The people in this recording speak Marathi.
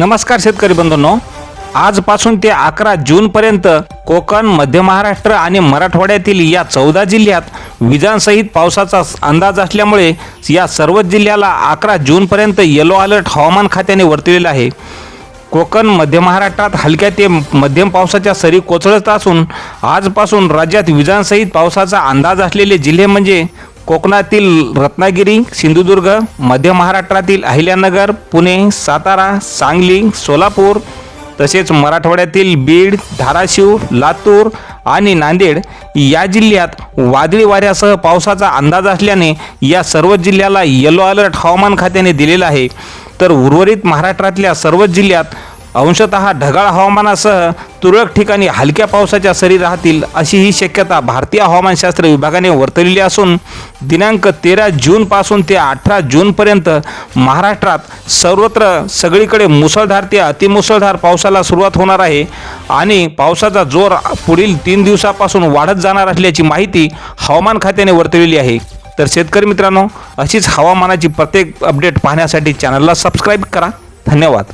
नमस्कार शेतकरी बंधूंनो. आजपासून ते अकरा जूनपर्यंत कोकण मध्य महाराष्ट्र आणि मराठवाड्यातील या चौदा जिल्ह्यात विजांसहित पावसाचा अंदाज असल्यामुळे या सर्वच जिल्ह्याला अकरा जूनपर्यंत येलो अलर्ट हवामान खात्याने वर्तवलेला आहे. कोकण मध्य महाराष्ट्रात हलक्या ते मध्यम पावसाच्या सरी कोसळत असून आजपासून राज्यात विजांसहित पावसाचा अंदाज असलेले जिल्हे म्हणजे कोकणातील रत्नागिरी सिंधुदुर्ग मध्य महाराष्ट्रातील अहिल्यानगर पुणे सातारा सांगली सोलापूर तसेच मराठवाड्यातील बीड धाराशिव लातूर आणि नांदेड या जिल्ह्यात वादळी वाऱ्यासह पावसाचा अंदाज असल्याने या सर्व जिल्ह्याला येलो अलर्ट हवामान खात्याने दिलेला आहे. तर उर्वरित महाराष्ट्रातल्या सर्वच जिल्ह्यात अंशतः ढगाळ हवामानासह तुरळक ठिकाणी हलक्या पावसाच्या सरी राहतील अशी ही शक्यता भारतीय हवामानशास्त्र विभागाने वर्तवलेली असून दिनांक तेरा जूनपासून ते अठरा जूनपर्यंत महाराष्ट्रात सर्वत्र सगळीकडे मुसळधार ते अतिमुसळधार पावसाला सुरुवात होणार आहे आणि पावसाचा जोर पुढील तीन दिवसापासून वाढत जाणार असल्याची माहिती हवामान खात्याने वर्तवलेली आहे. तर शेतकरी मित्रांनो अशीच हवामानाची प्रत्येक अपडेट पाहण्यासाठी चॅनलला सबस्क्राईब करा. धन्यवाद.